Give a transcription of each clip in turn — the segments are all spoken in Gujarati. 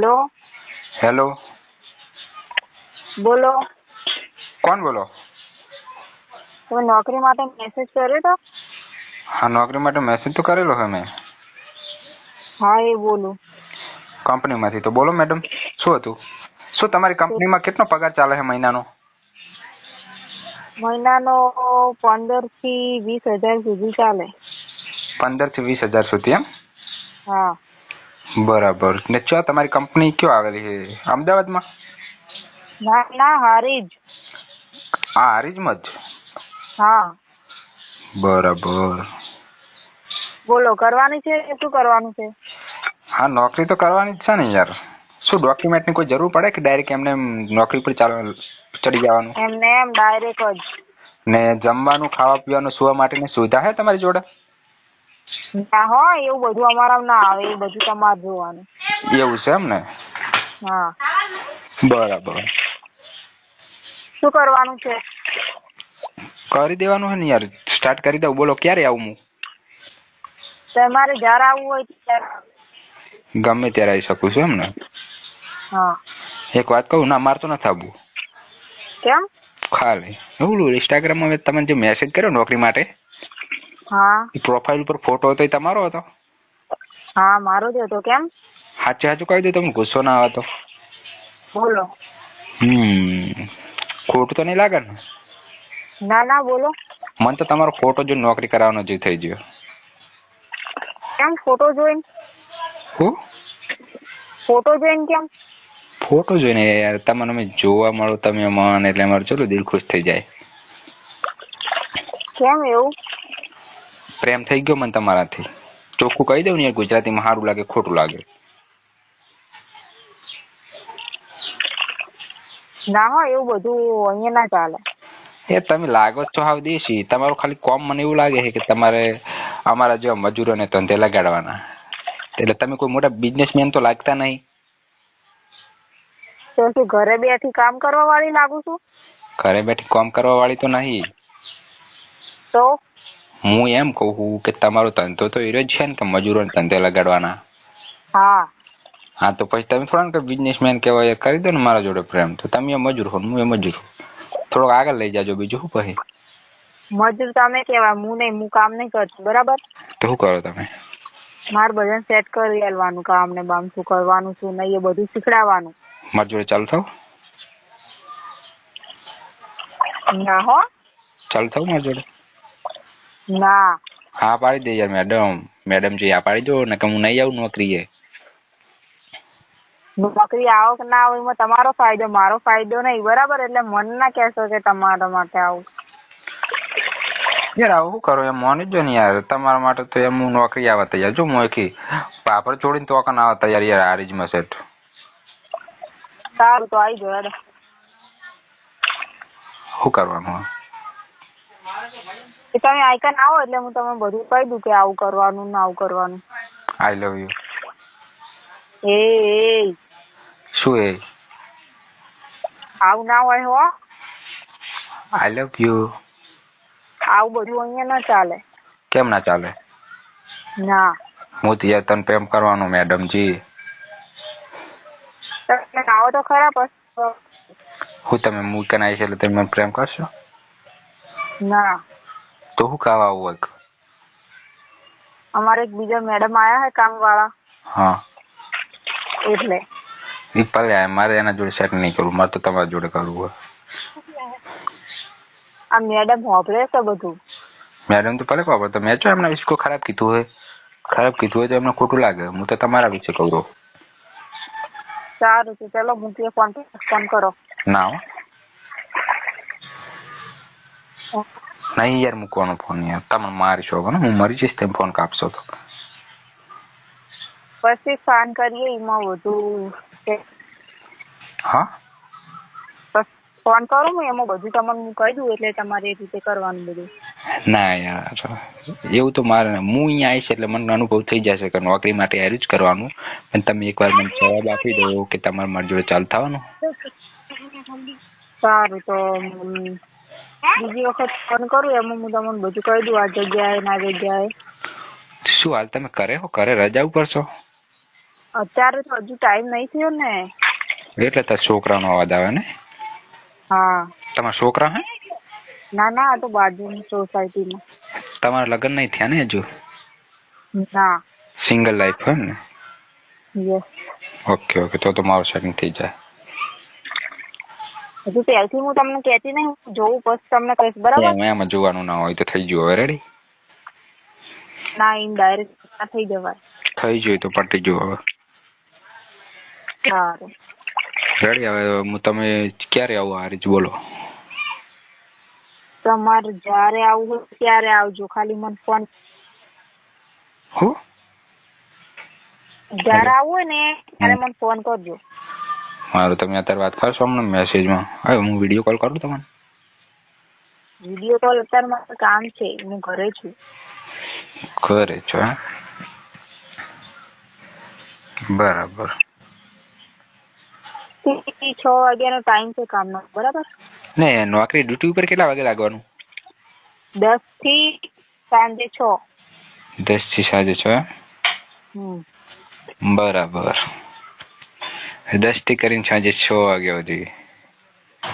હલો હેલો બોલો કોણ બોલો તમે નોકરી માટે મેસેજ કર્યો તો હા નોકરી માટે મેસેજ તો કરેલો છે મેં હા એ બોલું કંપનીમાંથી તો બોલો મેડમ શું હતું શું તમારી કંપનીમાં કેટલો પગાર ચાલે છે મહિનાનો મહિનાનો પંદરથી વીસ હજાર સુધી ચાલે પંદરથી વીસ હજાર સુધી એમ હા બરાબર. ને ચો તમારી કંપની કયો આવેલી છે અમદાવાદમાં? ના ના હારીજ. આ હા હારીજમાં જ? હા. બરાબર. બોલો કરવાની છે કે શું કરવાનું છે? હા નોકરી તો કરવાની જ છે ને યાર. શું ડોક્યુમેન્ટની કોઈ જરૂર પડે કે ડાયરેક્ટ એમને એમ નોકરી પર ચાલ ચડી જવાનું? એમને એમ ડાયરેક્ટ જ. ને જમવાનું ખાવા પીવાનું સુવા માટેની સુવિધા છે તમારી જોડે? ના હો એવું બધું અમારા ના આવે એ બધું તમારે જોવાનું. એવું છે એમ ને હા. બરાબર. શું કરવાનું છે? કરી દેવાનું છે ને યાર. સ્ટાર્ટ કરી દઉં. બોલો ક્યારે આવું હું? તમારે જ્યારે આવવું હોય ત્યારે ગમે ત્યારે આવી શકું છું એમ ને હા. એક વાત કહું ના મારે તો નથી આવવું. કેમ? ખાલી. એવું ઇન્સ્ટાગ્રામમાં તમે જે મેસેજ કર્યો નોકરી માટે? હા. પ્રોફાઇલ ઉપર ફોટો હતો એ તમારો હતો? હા મારો જ હતો. કેમ? સાચે સાચું કહી દઉં તમને ગુસ્સો ના આવે તો બોલો. હમ. ખોટું તો નહીં લાગે ને? ના ના બોલો. મને તો તમારો ફોટો જો નોકરી કરાવવાનો જે થઈ ગયો. કેમ ફોટો જોઈને? હું? ફોટો જોઈને કેમ? ફોટો જોઈને યાર તમને અમે જોવા મળો તમે મન એટલે અમારું ચલો દિલ ખુશ થઈ જાય. કેમ એવું? પ્રેમ થઈ ગયો મને તમારાથી. ચોખ્ખું કહી દઉં ને યાર ગુજરાતીમાં સારું લાગે ખોટું લાગે. ના હો એવું બધું અહીંયા ના ચાલે. એ તમે લાગો છો હાવ દેશી. તમારું ખાલી કોમ મને એવું લાગે છે કે તમારે અમારા જેવા મજૂરોને ધંધે લગાડવાના. એટલે તમે કોઈ મોટા બિઝનેસમેન તો લાગતા નહીં. તો શું ઘરે બેઠી કામ કરવા વાળી લાગુ છું? ઘરે બેઠી કામ કરવા વાળી તો નહીં. તો? હું એમ કહું છું કે તમારો ધંધો તો એ જ છે ને કે મજૂરોને ધંધે લગાડવાના. હા. હા તો પછી તમે થોડા કે બિઝનેસમેન કહેવાય કરી દો ને મારા જોડે પ્રેમ. તો તમે મજૂર હો હું એ મજૂર થોડોક આગળ લઈ જાજો બીજું શું પછી? મજૂર તમે કહેવાય હું નહીં હું કામ નહીં કરતી બરાબર? તો શું કરો તમે? મારે ભજન સેટ કરી આલવાનું કામ ને બામ શું કરવાનું શું નહીં એ બધું શીખડાવવાનું. મારી જોડે ચાલુ થાવ? ના હો. ચાલુ થાવ મારી જોડે? ના. હા પાડી દે યાર મેડમ મેડમ જે આ પાડી દો ને કે હું નહીં આવું નોકરીએ. નોકરી આવો કે ના આવો એમાં તમારો ફાયદો મારો ફાયદો નહીં. બરાબર એટલે મન ના કહેશો કે તમારા માટે આવું. યાર આવું કરો? એમ મોની જ ને યાર. તમારા માટે તો એમ હું નોકરી આવવા તૈયાર. જો મોખી પાપડ છોડીને તો કન આવવા તૈયાર યાર હારીજમાં સેટ સારું તો આવી જો શું કરવાનું? તમે આઈકન આવો એટલે હું તમને બધું કહી દઉં કે આવું કરવાનું ને આવું કરવાનું. આઈ લવ યુ એ એ. શું એ? આવું ના હોય હો. આઈ લવ યુ આવું બધું અહીંયા ના ચાલે. કેમ ના ચાલે? ના. હું તો તને પ્રેમ કરવાનો મેડમજી. તમે આવો તો ખરા પછી હું તમે મૂકીને છે એટલે તમે પ્રેમ કરશો? ના. તો હું કામ આવું એક અમારે એક બીજા મેડમ આયા હે કામ વાળા હા. એટલે. એ ભલે મારે એના જોડે સેટ નહીં કરવું મારે તો તમારા જોડે કરવું હોય. આ મેડમ હોભળે છે બધું? મેડમ તો ભલે ખબર તો મેં જો એમના વિશે કોઈ ખરાબ કીધું હોય. ખરાબ કીધું હોય તો એમને ખોટું લાગે. હું તો તમારા વિશે કહું છું સારું તો ચલો મૂકીએ ફોન ફોન કરો. ના હો. નહીં યાર મૂકવાનો ફોન યાર તમે મારશો ને હું મરી જઈશ તમે ફોન કાપશો તો પછી ફોન કરીએ એમાં વધુ હા ફોન કરું હું એમાં બધું તમને હું કહી દઉં એટલે તમારે એ રીતે કરવાનું બધું. ના યાર એવું તો મારે હું અહીંયા આવીશ એટલે મને અનુભવ થઈ જશે કે નોકરી માટે હારું જ કરવાનું. પણ તમે એકવાર મને જવાબ આપી દો કે તમારે મારી જોડે ચાલુ થવાનું. સારું તો બીજી વખત ફોન કરું એમાં હું તમને બધું કહી દઉં આ જગ્યાએ ના જગ્યાએ. શું હાલ તમે કરે હો? કરે રજા ઉપર છો? અત્યારે તો હજુ ટાઈમ નહીં થયો ને. એટલે તાર છોકરાનો અવાજ આવે ને? હા. તમારા છોકરા હે? ના ના આ તો બાજુની સોસાયટીમાં તમારા લગ્ન નહીં થયા ને હજુ? ના. સિંગલ લાઈફ હોય ને? યસ ઓકે ઓકે તો તો મારું સેટિંગ થઈ જાય. હજુ પહેલથી હું તમને કહેતી નહીં હું જોઉં પછી તમને કહીશ બરાબર? એમ એમાં જોવાનું ના હોય તો થઈ ગયું હવે રેડી ના ઇન ડાયરેક્ટ થઈ જવાય. થઈ ગયું તો પટી ગયું હવે. સારું. રેડી હવે હું તમે ક્યારે આવો આ રીત બોલો. તમારે જ્યારે આવું હોય ત્યારે આવજો ખાલી મને ફોન હો? જ્યારે આવવું હોય ને ત્યારે મને ફોન કરજો. મારું તમે અત્યારે વાત કરશો અમને મેસેજમાં? હવે હું વીડિયો કોલ કરું તમને? વીડિયો કોલ અત્યારે મારે કામ છે હું ઘરે છું. ઘરે છો બરાબર. છ વાગ્યાનો ટાઈમ છે કામનો બરાબર? ને નોકરી ડ્યુટી ઉપર કેટલા વાગે લાગવાનું? દસથી સાંજે છ. દસથી સાંજે છ? બરાબર. દસથી કરીને સાંજે છ વાગ્યા સુધી.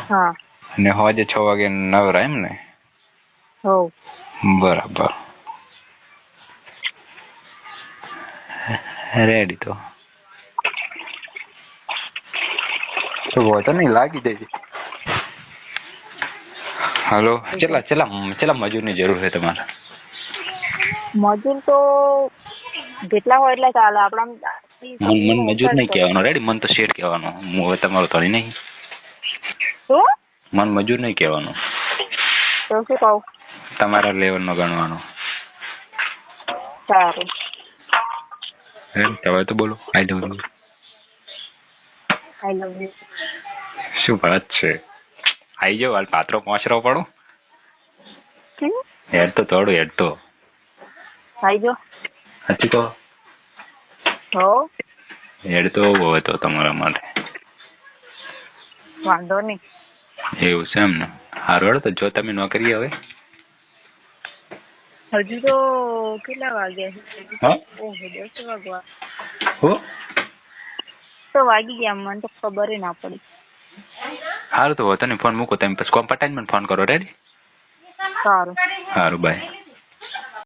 હા. ને સાંજે છ વાગે નવરા એમ ને બરાબર. રેડી તો. વાંધો નહીં લાગી જાય હાલો ચેલા ચેલા ચેલા મજૂરની જરૂર છે તમારે? મજૂર તો જેટલા હોય એટલા ચાલે. આપણા મન મન મજૂર નહીં કહેવાનું. રેડી મન તો શેઠ કહેવાનું. હું હવે તમારો થોડી નહીં. શું મન મજૂર નહીં કહેવાનું. તો શું કહું? તમારા લેવલનો ગણવાનો. સારું. તમે તો બોલો. I love you I love you શું વાત છે? આઈ જાઓ હાલ પાત્રો પહોંચરો પડો. હેડ તો થોડું હેડ તો. આવજો હજી તો. હો? હેડ તો બહુ હતો તમારા માટે. વાંધો નહીં. એવું છે એમ ને? હારું તો જો તમે નોકરી હવે. હજુ તો કેટલા વાગ્યા છે? દસ વાગવા હો? તો વાગી ગયા મને તો ખબર ના પડી. હારું તો તને ફોન મૂકો તમે પછી કોમ પટાઈને મને ફોન કરો રેડી સારું. સારું બાય